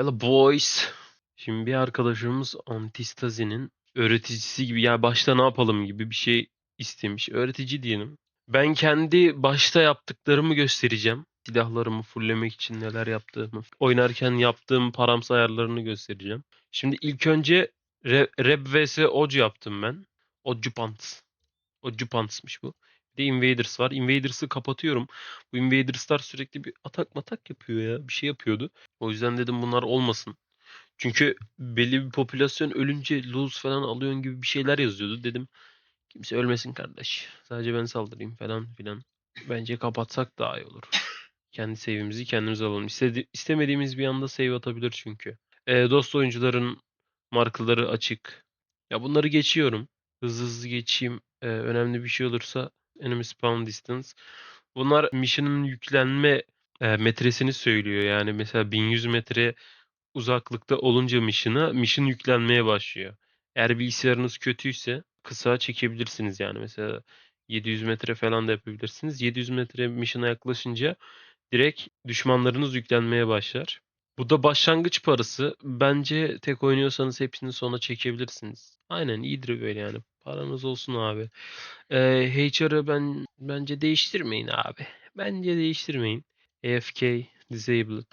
Hello boys. Şimdi bir arkadaşımız Antistazinin öğreticisi gibi ya başta ne yapalım gibi bir şey istemiş. Öğretici diyelim. Ben kendi başta yaptıklarımı göstereceğim. Silahlarımı fulllemek için neler yaptığımı. Oynarken yaptığım paramsı ayarlarını göstereceğim. Şimdi ilk önce Re- Reb vs Oc yaptım ben. Ocu Pants. Ocu Pants'mış bu. Bir de Invaders var. Invaders'ı kapatıyorum. Bu Invaders'lar sürekli bir atak matak yapıyor ya. Bir şey yapıyordu. O yüzden dedim bunlar olmasın. Çünkü belli bir popülasyon ölünce lose falan alıyorsun gibi bir şeyler yazıyordu. Dedim kimse ölmesin kardeş. Sadece ben saldırayım falan filan. Bence kapatsak daha iyi olur. Kendi save'imizi kendimiz alalım. İstedi- istemediğimiz bir anda save atabilir çünkü. Ee, dost oyuncuların markaları açık. Ya bunları geçiyorum. Hızlı hızlı geçeyim. Ee, önemli bir şey olursa enemy spawn distance. Bunlar mission'ın yüklenme e, metresini söylüyor. Yani mesela 1100 metre uzaklıkta olunca mission'a mission yüklenmeye başlıyor. Eğer bilgisayarınız kötüyse kısa çekebilirsiniz yani. Mesela 700 metre falan da yapabilirsiniz. 700 metre mission'a yaklaşınca direkt düşmanlarınız yüklenmeye başlar. Bu da başlangıç parası. Bence tek oynuyorsanız hepsini sona çekebilirsiniz. Aynen iyidir böyle yani. Paranız olsun abi. Ee, HR'ı ben bence değiştirmeyin abi. Bence değiştirmeyin. AFK disabled.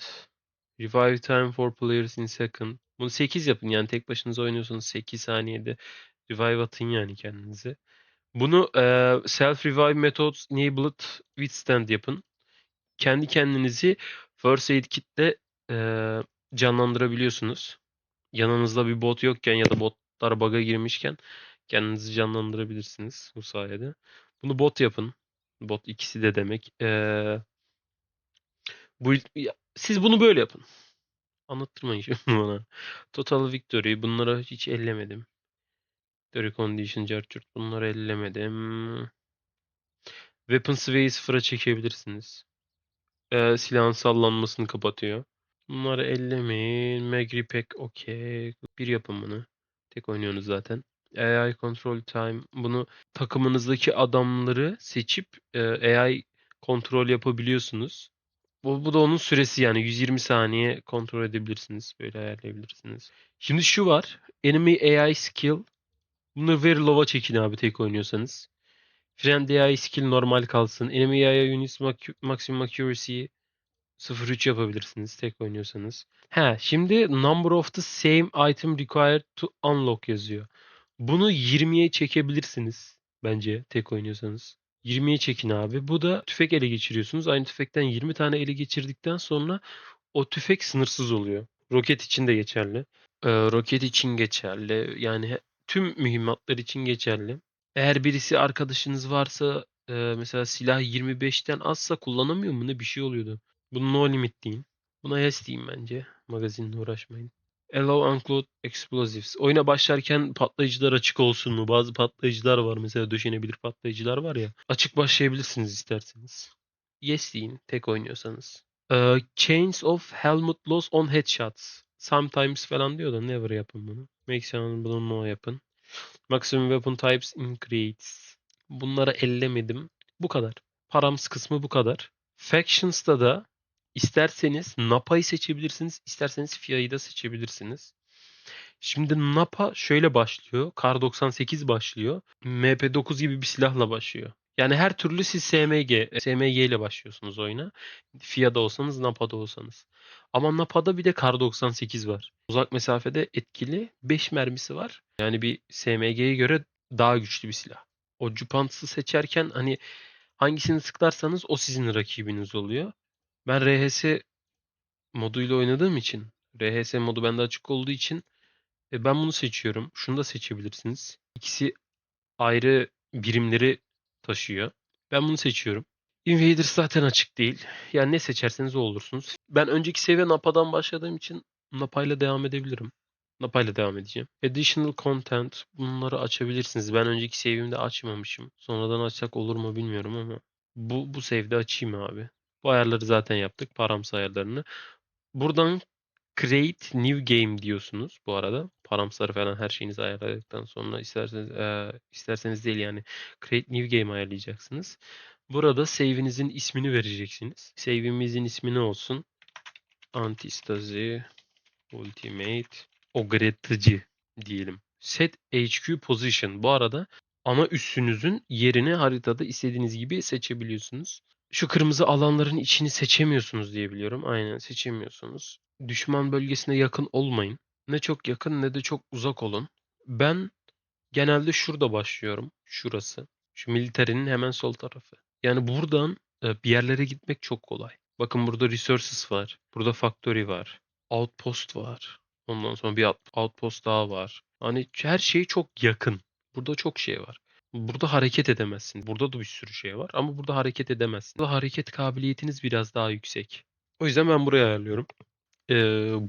Revive time for players in second. Bunu 8 yapın yani tek başınıza oynuyorsanız 8 saniyede revive atın yani kendinize. Bunu e, self revive methods enabled withstand yapın. Kendi kendinizi first aid kitle e, canlandırabiliyorsunuz. Yanınızda bir bot yokken ya da botlar bug'a girmişken kendinizi canlandırabilirsiniz bu sayede. Bunu bot yapın. Bot ikisi de demek. Ee, bu siz bunu böyle yapın. Anlattırmayın şimdi bana. Total Victory bunlara hiç ellemedim. Victory Condition, Charger bunları ellemedim. Weapon Sway'i sıfıra çekebilirsiniz. Ee, silahın sallanmasını kapatıyor. Bunları ellemeyin. Magri Pack okey. Bir yapın bunu. Tek oynuyorsunuz zaten. AI Control Time. Bunu takımınızdaki adamları seçip e, AI kontrol yapabiliyorsunuz. Bu, bu da onun süresi yani 120 saniye kontrol edebilirsiniz. Böyle ayarlayabilirsiniz. Şimdi şu var. Enemy AI Skill. Bunu very low'a çekin abi tek oynuyorsanız. Friend AI Skill normal kalsın. Enemy AI Units Maximum Accuracy 0.3 yapabilirsiniz tek oynuyorsanız. He, şimdi number of the same item required to unlock yazıyor. Bunu 20'ye çekebilirsiniz bence tek oynuyorsanız. 20'ye çekin abi. Bu da tüfek ele geçiriyorsunuz. Aynı tüfekten 20 tane ele geçirdikten sonra o tüfek sınırsız oluyor. Roket için de geçerli. Ee, roket için geçerli. Yani tüm mühimmatlar için geçerli. Eğer birisi arkadaşınız varsa e, mesela silah 25'ten azsa kullanamıyor mu ne bir şey oluyordu. Bunu no limit deyin. Buna yes deyin bence. Magazinle uğraşmayın. Allow uncload explosives. Oyuna başlarken patlayıcılar açık olsun mu? Bazı patlayıcılar var. Mesela döşenebilir patlayıcılar var ya. Açık başlayabilirsiniz isterseniz. Yes deyin tek oynuyorsanız. Ee, chains of helmet loss on headshots. Sometimes falan diyor da never yapın bunu. Make sure bunu no yapın. Maximum weapon types increases. Bunları ellemedim. Bu kadar. Params kısmı bu kadar. Factions'ta da isterseniz Napa'yı seçebilirsiniz, isterseniz FIA'yı da seçebilirsiniz. Şimdi Napa şöyle başlıyor. Kar 98 başlıyor. MP9 gibi bir silahla başlıyor. Yani her türlü siz SMG, SMG ile başlıyorsunuz oyuna. FIA'da olsanız, Napa'da olsanız. Ama Napa'da bir de Kar 98 var. Uzak mesafede etkili 5 mermisi var. Yani bir SMG'ye göre daha güçlü bir silah. O Jupants'ı seçerken hani hangisini sıklarsanız o sizin rakibiniz oluyor. Ben RHS moduyla oynadığım için, RHS modu bende açık olduğu için e, ben bunu seçiyorum. Şunu da seçebilirsiniz. İkisi ayrı birimleri taşıyor. Ben bunu seçiyorum. Invaders zaten açık değil. Yani ne seçerseniz o olursunuz. Ben önceki seviye Napa'dan başladığım için Napa'yla devam edebilirim. Napa'yla devam edeceğim. Additional content bunları açabilirsiniz. Ben önceki seviyemde açmamışım. Sonradan açsak olur mu bilmiyorum ama bu bu save'de açayım abi. Bu ayarları zaten yaptık. Paramsı ayarlarını. Buradan create new game diyorsunuz bu arada. Paramsarı falan her şeyinizi ayarladıktan sonra isterseniz e, isterseniz değil yani create new game ayarlayacaksınız. Burada save'inizin ismini vereceksiniz. Save'imizin ismi ne olsun? Antistazi Ultimate Ogretıcı diyelim. Set HQ Position. Bu arada ana üssünüzün yerini haritada istediğiniz gibi seçebiliyorsunuz. Şu kırmızı alanların içini seçemiyorsunuz diye biliyorum. Aynen seçemiyorsunuz. Düşman bölgesine yakın olmayın. Ne çok yakın ne de çok uzak olun. Ben genelde şurada başlıyorum. Şurası. Şu militerinin hemen sol tarafı. Yani buradan e, bir yerlere gitmek çok kolay. Bakın burada resources var. Burada factory var. Outpost var. Ondan sonra bir out- outpost daha var. Hani her şey çok yakın. Burada çok şey var. Burada hareket edemezsin. Burada da bir sürü şey var ama burada hareket edemezsin. Burada hareket kabiliyetiniz biraz daha yüksek. O yüzden ben buraya ayarlıyorum. Ee,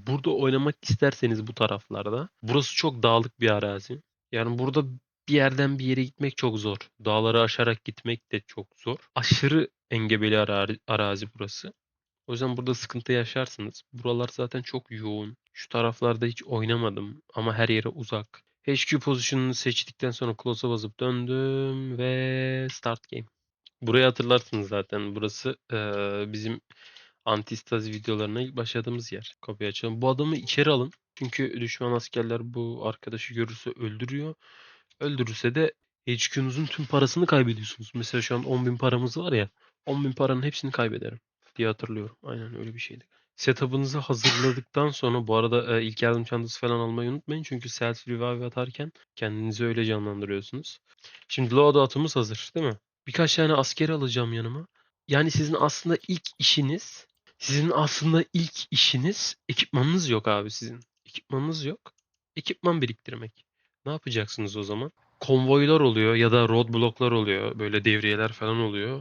burada oynamak isterseniz bu taraflarda. Burası çok dağlık bir arazi. Yani burada bir yerden bir yere gitmek çok zor. Dağları aşarak gitmek de çok zor. Aşırı engebeli ara- arazi burası. O yüzden burada sıkıntı yaşarsınız. Buralar zaten çok yoğun. Şu taraflarda hiç oynamadım ama her yere uzak. HQ pozisyonunu seçtikten sonra close'a basıp döndüm ve start game. Burayı hatırlarsınız zaten. Burası eee, bizim antistazi videolarına ilk başladığımız yer. Kapıyı açalım. Bu adamı içeri alın. Çünkü düşman askerler bu arkadaşı görürse öldürüyor. Öldürürse de HQ'nuzun tüm parasını kaybediyorsunuz. Mesela şu an 10.000 paramız var ya. 10.000 paranın hepsini kaybederim diye hatırlıyorum. Aynen öyle bir şeydi. Setup'ınızı hazırladıktan sonra bu arada e, ilk yardım çantası falan almayı unutmayın. Çünkü self revive atarken kendinizi öyle canlandırıyorsunuz. Şimdi loadout'umuz hazır değil mi? Birkaç tane askeri alacağım yanıma. Yani sizin aslında ilk işiniz sizin aslında ilk işiniz ekipmanınız yok abi sizin. Ekipmanınız yok. Ekipman biriktirmek. Ne yapacaksınız o zaman? Konvoylar oluyor ya da roadblocklar oluyor. Böyle devriyeler falan oluyor.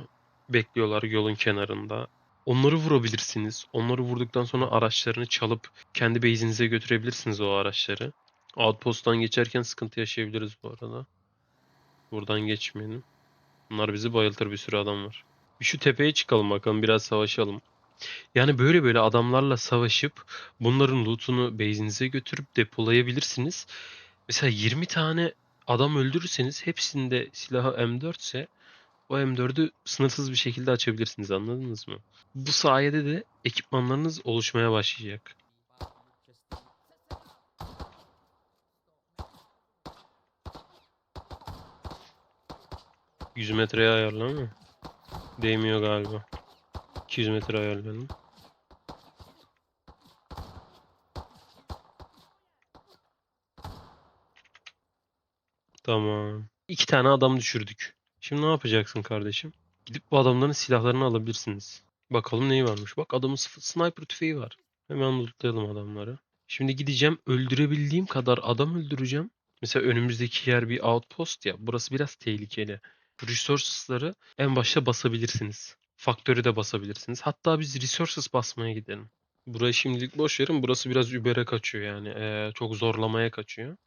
Bekliyorlar yolun kenarında. Onları vurabilirsiniz. Onları vurduktan sonra araçlarını çalıp kendi base'inize götürebilirsiniz o araçları. Outpost'tan geçerken sıkıntı yaşayabiliriz bu arada. Buradan geçmeyelim. Bunlar bizi bayıltır bir sürü adam var. Bir şu tepeye çıkalım bakalım biraz savaşalım. Yani böyle böyle adamlarla savaşıp bunların loot'unu base'inize götürüp depolayabilirsiniz. Mesela 20 tane adam öldürürseniz hepsinde silahı M4 ise o M4'ü sınırsız bir şekilde açabilirsiniz anladınız mı? Bu sayede de ekipmanlarınız oluşmaya başlayacak. ...100 metreye ayarla mı? Değmiyor galiba. 200 metre ayarlayalım. Tamam. İki tane adam düşürdük. Şimdi ne yapacaksın kardeşim? Gidip bu adamların silahlarını alabilirsiniz. Bakalım neyi varmış. Bak adamın sniper tüfeği var. Hemen lootlayalım adamları. Şimdi gideceğim öldürebildiğim kadar adam öldüreceğim. Mesela önümüzdeki yer bir outpost ya. Burası biraz tehlikeli. Resources'ları en başta basabilirsiniz. Faktörü de basabilirsiniz. Hatta biz resources basmaya gidelim. Burayı şimdilik boş verin. Burası biraz übere kaçıyor yani. Ee, çok zorlamaya kaçıyor.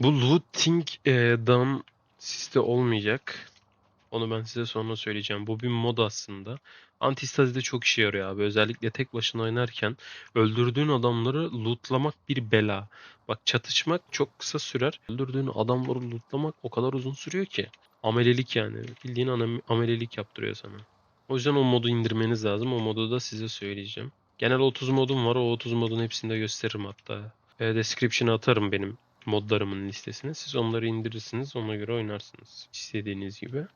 Bu looting e, siste olmayacak. Onu ben size sonra söyleyeceğim. Bu bir mod aslında. Antistazide çok işe yarıyor abi. Özellikle tek başına oynarken öldürdüğün adamları lootlamak bir bela. Bak çatışmak çok kısa sürer. Öldürdüğün adamları lootlamak o kadar uzun sürüyor ki. Amelelik yani. Bildiğin amelelik yaptırıyor sana. O yüzden o modu indirmeniz lazım. O modu da size söyleyeceğim. Genel 30 modum var. O 30 modun hepsini de gösteririm hatta. E, description'a atarım benim modlarımın listesine. Siz onları indirirsiniz. Ona göre oynarsınız. İstediğiniz gibi.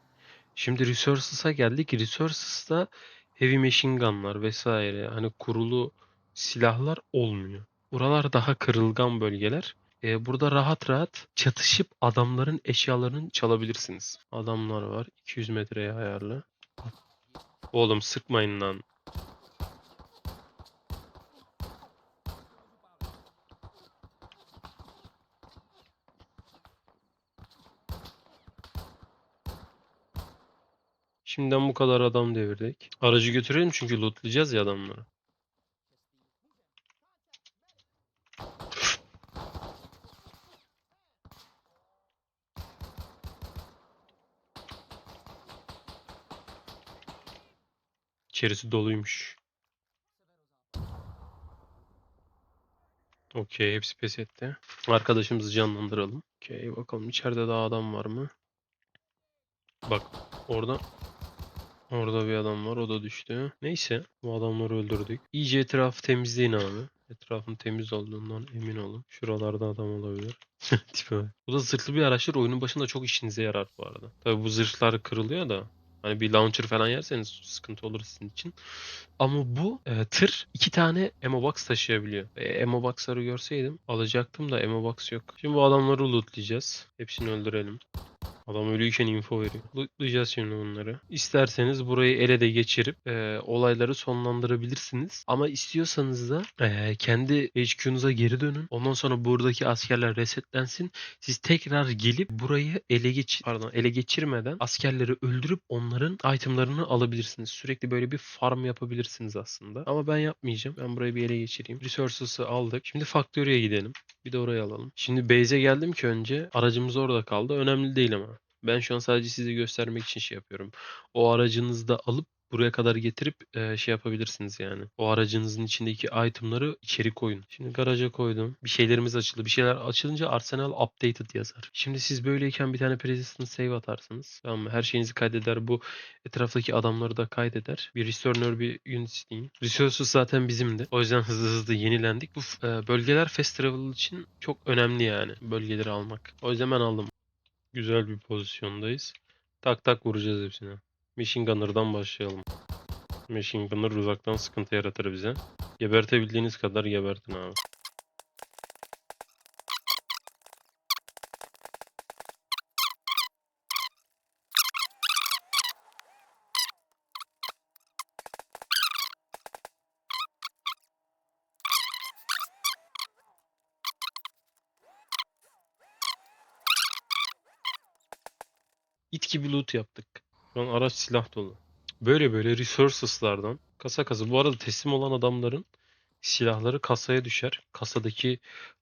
Şimdi Resources'a geldik. Resources'ta heavy machine gun'lar vesaire hani kurulu silahlar olmuyor. Buralar daha kırılgan bölgeler. Ee, burada rahat rahat çatışıp adamların eşyalarını çalabilirsiniz. Adamlar var. 200 metreye ayarlı. Oğlum sıkmayın lan. Şimdiden bu kadar adam devirdik. Aracı götürelim çünkü lootlayacağız ya adamları. İçerisi doluymuş. Okey, hepsi pes etti. Arkadaşımızı canlandıralım. Okey, bakalım içeride daha adam var mı? Bak, orada Orada bir adam var. O da düştü. Neyse. Bu adamları öldürdük. İyice etrafı temizleyin abi. Etrafın temiz olduğundan emin olun. Şuralarda adam olabilir. Tipe. Bu da zırhlı bir araçtır. Oyunun başında çok işinize yarar bu arada. Tabi bu zırhlar kırılıyor da. Hani bir launcher falan yerseniz sıkıntı olur sizin için. Ama bu e, tır iki tane ammo box taşıyabiliyor. E, ammo box'ları görseydim alacaktım da ammo box yok. Şimdi bu adamları lootlayacağız. Hepsini öldürelim. Adam ölüyken info veriyor. Lootlayacağız şimdi bunları. İsterseniz burayı ele de geçirip e, olayları sonlandırabilirsiniz. Ama istiyorsanız da e, kendi HQ'nuza geri dönün. Ondan sonra buradaki askerler resetlensin. Siz tekrar gelip burayı ele geç pardon ele geçirmeden askerleri öldürüp onların itemlarını alabilirsiniz. Sürekli böyle bir farm yapabilirsiniz aslında. Ama ben yapmayacağım. Ben burayı bir ele geçireyim. Resources'ı aldık. Şimdi Factory'e gidelim. Bir de oraya alalım. Şimdi base'e geldim ki önce aracımız orada kaldı. Önemli değil ama. Ben şu an sadece size göstermek için şey yapıyorum. O aracınızı da alıp buraya kadar getirip e, şey yapabilirsiniz yani. O aracınızın içindeki itemları içeri koyun. Şimdi garaja koydum. Bir şeylerimiz açıldı. Bir şeyler açılınca Arsenal updated yazar. Şimdi siz böyleyken bir tane persistent save atarsınız. Tamam mı? Her şeyinizi kaydeder. Bu etraftaki adamları da kaydeder. Bir returner bir unit isteyin. Resources zaten bizimdi. O yüzden hızlı hızlı yenilendik. Bu e, bölgeler fast travel için çok önemli yani. Bölgeleri almak. O yüzden ben aldım. Güzel bir pozisyondayız. Tak tak vuracağız hepsine. Machine Gunner'dan başlayalım. Machine Gunner uzaktan sıkıntı yaratır bize. Gebertebildiğiniz kadar gebertin abi. İt gibi loot yaptık. Şu araç silah dolu. Böyle böyle resources'lardan kasa kasa. Bu arada teslim olan adamların silahları kasaya düşer. Kasadaki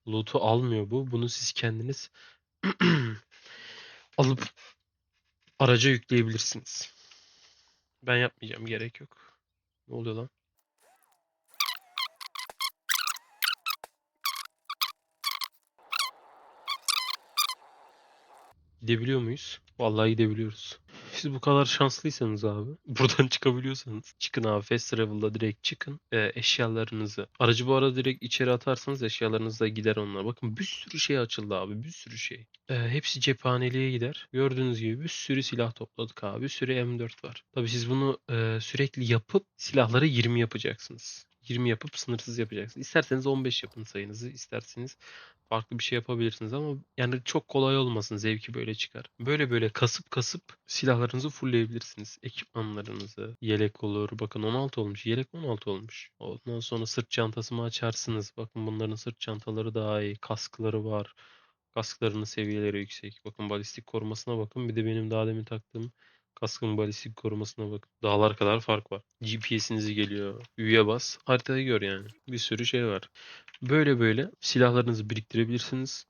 loot'u almıyor bu. Bunu siz kendiniz alıp araca yükleyebilirsiniz. Ben yapmayacağım. Gerek yok. Ne oluyor lan? Gidebiliyor muyuz? Vallahi gidebiliyoruz. Siz bu kadar şanslıysanız abi, buradan çıkabiliyorsanız çıkın abi fast travel'da direkt çıkın. Ee, eşyalarınızı. Aracı bu arada direkt içeri atarsanız eşyalarınız da gider onlar. Bakın bir sürü şey açıldı abi, bir sürü şey. Ee, hepsi cephaneliğe gider. Gördüğünüz gibi bir sürü silah topladık abi. Bir sürü M4 var. Tabii siz bunu e, sürekli yapıp silahları 20 yapacaksınız. 20 yapıp sınırsız yapacaksınız. İsterseniz 15 yapın sayınızı, isterseniz farklı bir şey yapabilirsiniz ama yani çok kolay olmasın zevki böyle çıkar. Böyle böyle kasıp kasıp silahlarınızı fullleyebilirsiniz. Ekipmanlarınızı, yelek olur. Bakın 16 olmuş. Yelek 16 olmuş. Ondan sonra sırt çantası mı açarsınız? Bakın bunların sırt çantaları daha iyi. Kaskları var. Kasklarının seviyeleri yüksek. Bakın balistik korumasına bakın. Bir de benim daha demin taktığım kaskın balistik korumasına bakın. Dağlar kadar fark var. GPS'inizi geliyor. Üye bas. Haritayı gör yani. Bir sürü şey var. Böyle böyle silahlarınızı biriktirebilirsiniz.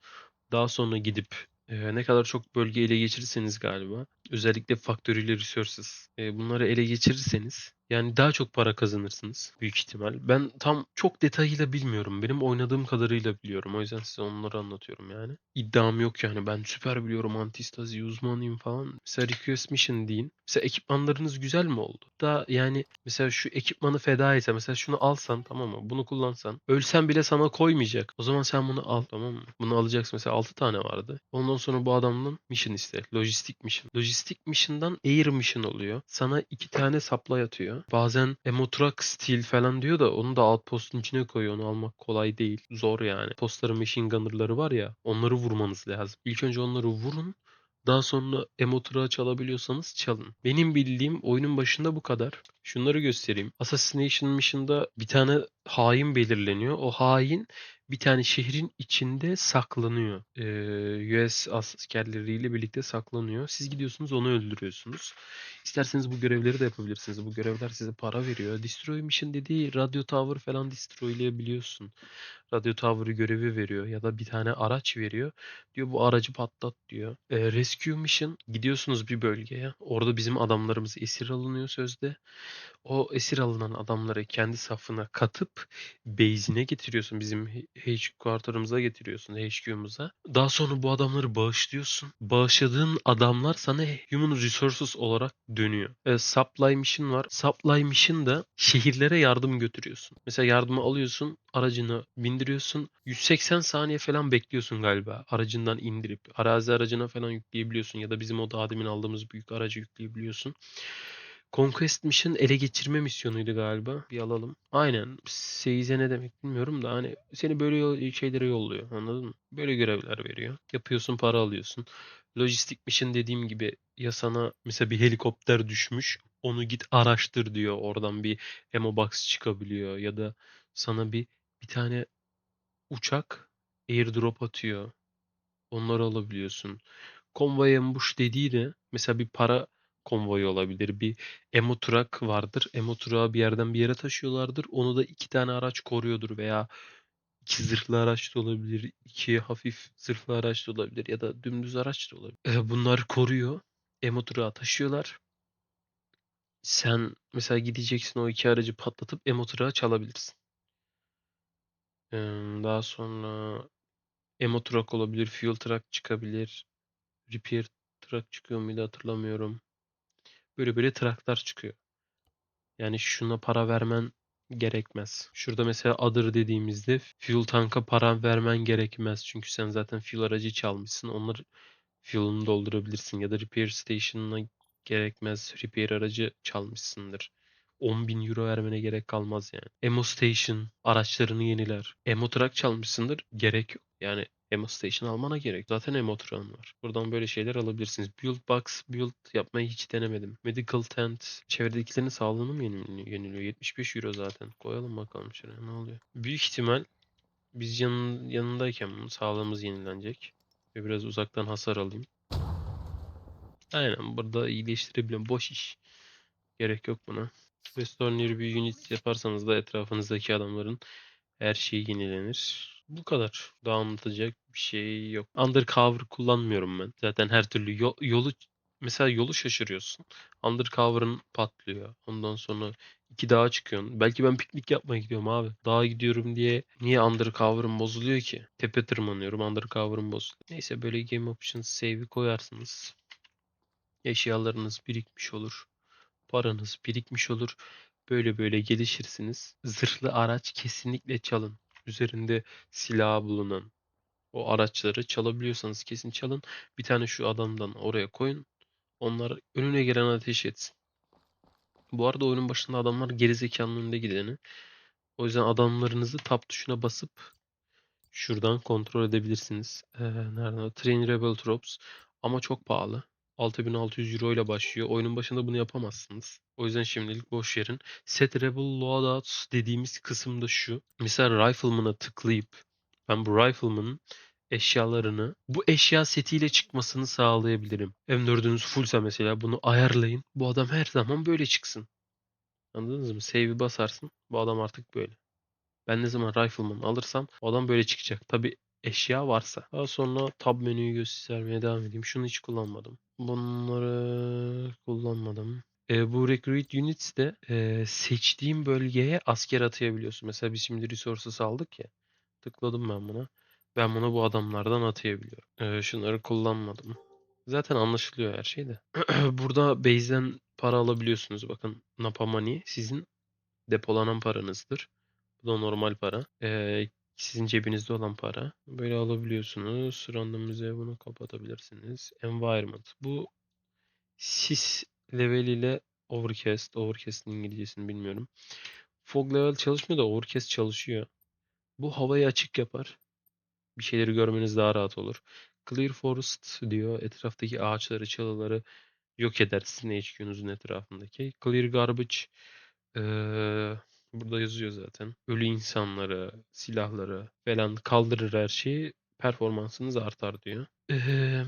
Daha sonra gidip e, ne kadar çok bölge ele geçirirseniz galiba özellikle faktörüyle resources e, bunları ele geçirirseniz yani daha çok para kazanırsınız büyük ihtimal. Ben tam çok detayıyla bilmiyorum. Benim oynadığım kadarıyla biliyorum. O yüzden size onları anlatıyorum yani. İddiam yok yani. Ben süper biliyorum antistazi uzmanıyım falan. Mesela request mission deyin. Mesela ekipmanlarınız güzel mi oldu? Da yani mesela şu ekipmanı feda etse mesela şunu alsan tamam mı? Bunu kullansan ölsen bile sana koymayacak. O zaman sen bunu al tamam mı? Bunu alacaksın mesela 6 tane vardı. Ondan sonra bu adamdan mission iste. Lojistik mission. Lojistik mission'dan air mission oluyor. Sana iki tane supply atıyor. Bazen Emotrack Steel falan diyor da onu da outpost'un içine koyuyor. Onu almak kolay değil. Zor yani. Postların machine gunner'ları var ya onları vurmanız lazım. İlk önce onları vurun. Daha sonra emotura çalabiliyorsanız çalın. Benim bildiğim oyunun başında bu kadar. Şunları göstereyim. Assassination Mission'da bir tane hain belirleniyor. O hain bir tane şehrin içinde saklanıyor. Ee, US askerleriyle birlikte saklanıyor. Siz gidiyorsunuz onu öldürüyorsunuz. İsterseniz bu görevleri de yapabilirsiniz. Bu görevler size para veriyor. Destroy Mission dediği radyo tower falan destroylayabiliyorsun. Radyo tower'ı görevi veriyor ya da bir tane araç veriyor. Diyor bu aracı patlat diyor. Ee, Rescue Mission gidiyorsunuz bir bölgeye. Orada bizim adamlarımız esir alınıyor sözde. O esir alınan adamları kendi safına katıp base'ine getiriyorsun. Bizim HQ'larımıza getiriyorsun. HQ'muza. Daha sonra bu adamları bağışlıyorsun. Bağışladığın adamlar sana human resources olarak dönüyor. E, supply mission var. Supply mission da şehirlere yardım götürüyorsun. Mesela yardımı alıyorsun, aracına bindiriyorsun. 180 saniye falan bekliyorsun galiba. Aracından indirip arazi aracına falan yükleyebiliyorsun ya da bizim o daha demin aldığımız büyük aracı yükleyebiliyorsun. Conquest Mission ele geçirme misyonuydu galiba. Bir alalım. Aynen. Seize ne demek bilmiyorum da hani seni böyle şeylere yolluyor. Anladın mı? Böyle görevler veriyor. Yapıyorsun para alıyorsun. Lojistik mission dediğim gibi ya sana mesela bir helikopter düşmüş. Onu git araştır diyor. Oradan bir ammo box çıkabiliyor ya da sana bir bir tane uçak airdrop atıyor. Onları alabiliyorsun. Convoy ambush dediği de mesela bir para konvoyu olabilir. Bir emo vardır. Emo bir yerden bir yere taşıyorlardır. Onu da iki tane araç koruyordur veya iki zırhlı araç da olabilir. iki hafif zırhlı araç da olabilir ya da dümdüz araç da olabilir. Ee, bunlar koruyor. Emo taşıyorlar. Sen mesela gideceksin o iki aracı patlatıp emo çalabilirsin. Ee, daha sonra emo olabilir, fuel truck çıkabilir. Repair truck çıkıyor muydu hatırlamıyorum. Böyle böyle trucklar çıkıyor. Yani şuna para vermen gerekmez. Şurada mesela other dediğimizde fuel tanka para vermen gerekmez. Çünkü sen zaten fuel aracı çalmışsın. Onları fuel'unu doldurabilirsin. Ya da repair station'ına gerekmez. Repair aracı çalmışsındır. 10.000 euro vermene gerek kalmaz yani. Emo Station araçlarını yeniler. Emo Truck çalmışsındır. Gerek yok. Yani Emo Station almana gerek. Zaten Emo Truck'ın var. Buradan böyle şeyler alabilirsiniz. Build Box build yapmayı hiç denemedim. Medical Tent. Çevredekilerin sağlığını mı yeniliyor? yeniliyor? 75 euro zaten. Koyalım bakalım şuraya ne oluyor. Büyük ihtimal biz yanın, yanındayken sağlığımız yenilenecek. Ve biraz uzaktan hasar alayım. Aynen burada iyileştirebiliyorum. Boş iş. Gerek yok buna. Restore bir unit yaparsanız da etrafınızdaki adamların her şeyi yenilenir. Bu kadar. Daha anlatacak bir şey yok. Undercover kullanmıyorum ben. Zaten her türlü yo- yolu mesela yolu şaşırıyorsun. Undercover'ın patlıyor. Ondan sonra iki dağa çıkıyorsun. Belki ben piknik yapmaya gidiyorum abi. Dağa gidiyorum diye niye undercover'ım bozuluyor ki? Tepe tırmanıyorum undercover'ım bozuluyor. Neyse böyle game options save'i koyarsınız. Eşyalarınız birikmiş olur paranız birikmiş olur. Böyle böyle gelişirsiniz. Zırhlı araç kesinlikle çalın. Üzerinde silah bulunan o araçları çalabiliyorsanız kesin çalın. Bir tane şu adamdan oraya koyun. Onlar önüne gelen ateş etsin. Bu arada oyunun başında adamlar gerizekanın önünde gideni. O yüzden adamlarınızı tab tuşuna basıp şuradan kontrol edebilirsiniz. Ee, nereden? Train Rebel Troops. Ama çok pahalı. 6600 euro ile başlıyor. Oyunun başında bunu yapamazsınız. O yüzden şimdilik boş verin. Set Rebel Loadouts dediğimiz kısımda şu. Mesela Rifleman'a tıklayıp ben bu Rifleman'ın eşyalarını bu eşya setiyle çıkmasını sağlayabilirim. M4'ünüz fullsa mesela bunu ayarlayın. Bu adam her zaman böyle çıksın. Anladınız mı? Save'i basarsın. Bu adam artık böyle. Ben ne zaman Rifleman alırsam o adam böyle çıkacak. Tabi eşya varsa. Daha sonra tab menüyü göstermeye devam edeyim. Şunu hiç kullanmadım. Bunları kullanmadım. E, bu Recruit Units de e, seçtiğim bölgeye asker atayabiliyorsun. Mesela biz şimdi Resources aldık ya. Tıkladım ben buna. Ben bunu bu adamlardan atayabiliyorum. E, şunları kullanmadım. Zaten anlaşılıyor her şey de. Burada base'den para alabiliyorsunuz. Bakın Napa Money sizin depolanan paranızdır. Bu da normal para. E, sizin cebinizde olan para. Böyle alabiliyorsunuz. Randomize bunu kapatabilirsiniz. Environment. Bu sis level ile overcast. Overcast'in İngilizcesini bilmiyorum. Fog level çalışmıyor da overcast çalışıyor. Bu havayı açık yapar. Bir şeyleri görmeniz daha rahat olur. Clear forest diyor. Etraftaki ağaçları, çalıları yok eder sizin HQ'nuzun etrafındaki. Clear garbage eee, burada yazıyor zaten. Ölü insanları, silahları falan kaldırır her şeyi. Performansınız artar diyor. Eee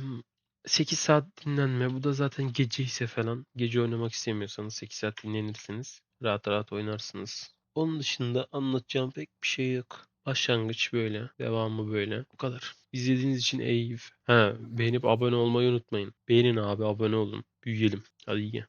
8 saat dinlenme. Bu da zaten gece ise falan. Gece oynamak istemiyorsanız 8 saat dinlenirsiniz. Rahat rahat oynarsınız. Onun dışında anlatacağım pek bir şey yok. Başlangıç böyle. Devamı böyle. Bu kadar. İzlediğiniz için iyi. Ha, beğenip abone olmayı unutmayın. Beğenin abi abone olun. Büyüyelim. Hadi iyi.